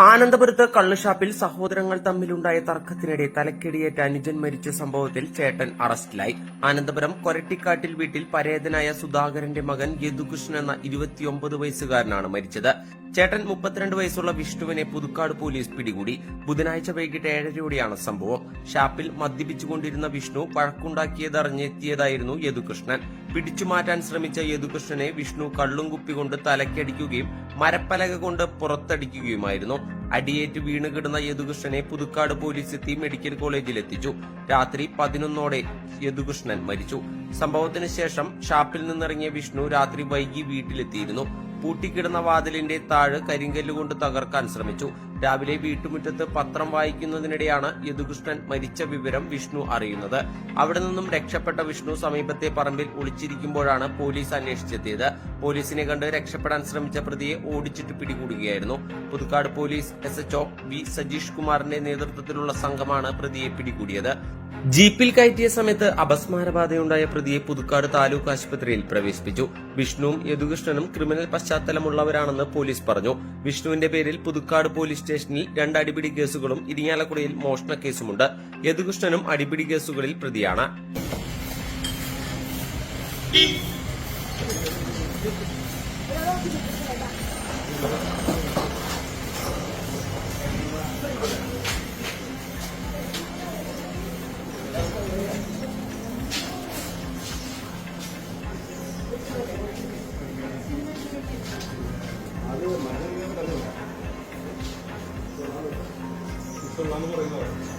ആനന്ദപുരത്ത് കള്ളുഷാപ്പിൽ സഹോദരങ്ങൾ തമ്മിലുണ്ടായ തർക്കത്തിനിടെ തലക്കിടിയേറ്റ അനുജൻ മരിച്ച സംഭവത്തിൽ ചേട്ടൻ അറസ്റ്റിലായി. ആനന്ദപുരം കൊരട്ടിക്കാട്ടിൽ വീട്ടിൽ പരേതനായ സുധാകരന്റെ മകൻ യദുകൃഷ്ണൻ എന്ന ഇരുപത്തിയൊമ്പത് വയസ്സുകാരനാണ് മരിച്ചത്. ചേട്ടൻ മുപ്പത്തിരണ്ട് വയസ്സുള്ള വിഷ്ണുവിനെ പുതുക്കാട് പോലീസ് പിടികൂടി. ബുധനാഴ്ച വൈകിട്ട് ഏഴരയോടെയാണ് സംഭവം. ഷാപ്പിൽ മദ്യപിച്ചുകൊണ്ടിരുന്ന വിഷ്ണു വഴക്കുണ്ടാക്കിയതറിഞ്ഞെത്തിയതായിരുന്നു യദുകൃഷ്ണൻ. പിടിച്ചുമാറ്റാൻ ശ്രമിച്ച യദുകൃഷ്ണനെ വിഷ്ണു കള്ളും കുപ്പികൊണ്ട് തലക്കടിക്കുകയും മരപ്പലക കൊണ്ട് പുറത്തടിക്കുകയുമായിരുന്നു. അടിയേറ്റ് വീണുകിടന്ന യദുകൃഷ്ണനെ പുതുക്കാട് പോലീസ് എത്തി മെഡിക്കൽ കോളേജിൽ എത്തിച്ചു രാത്രി പതിനൊന്നോടെ യദുകൃഷ്ണൻ മരിച്ചു. സംഭവത്തിന് ശേഷം ഷാപ്പിൽ നിന്നിറങ്ങിയ വിഷ്ണു രാത്രി വൈകി വീട്ടിലെത്തിയിരുന്നു. പൂട്ടിക്കിടന്ന വാതിലിന്റെ താഴ് കരിങ്കല്ലുകൊണ്ട് തകർക്കാൻ ശ്രമിച്ചു. രാവിലെ വീട്ടുമുറ്റത്ത് പത്രം വായിക്കുന്നതിനിടെയാണ് യദുകൃഷ്ണൻ മരിച്ച വിവരം വിഷ്ണു അറിയുന്നത്. അവിടെ നിന്നും രക്ഷപ്പെട്ട വിഷ്ണു സമീപത്തെ പറമ്പിൽ ഒളിച്ചിരിക്കുമ്പോഴാണ് പോലീസ് അന്വേഷിച്ചെത്തിയത്. പോലീസിനെ കണ്ട് രക്ഷപ്പെടാൻ ശ്രമിച്ച പ്രതിയെ ഓടിച്ചിട്ട് പിടികൂടുകയായിരുന്നു. Puthukkad police S H O V Sajeesh കുമാറിന്റെ നേതൃത്വത്തിലുള്ള സംഘമാണ് പ്രതിയെ പിടികൂടിയത്. ജീപ്പിൽ കയറ്റിയ സമയത്ത് അപസ്മാരബാധയുണ്ടായ പ്രതിയെ പുതുക്കാട് താലൂക്ക് ആശുപത്രിയിൽ പ്രവേശിപ്പിച്ചു. വിഷ്ണുവും യദുകൃഷ്ണനും ക്രിമിനൽ പശ്ചാത്തലമുള്ളവരാണെന്ന് പോലീസ് പറഞ്ഞു. വിഷ്ണുവിന്റെ പേരിൽ പുതുക്കാട് പോലീസ് സ്റ്റേഷനിൽ രണ്ട് അടിപിടി കേസുകളും ഇരിങ്ങാലക്കുടയിൽ മോഷണ കേസുമുണ്ട്. യദുകൃഷ്ണനും അടിപിടി കേസുകളിൽ പ്രതിയാണ്. ഇപ്പൊ നമുക്ക് പറയുന്നത്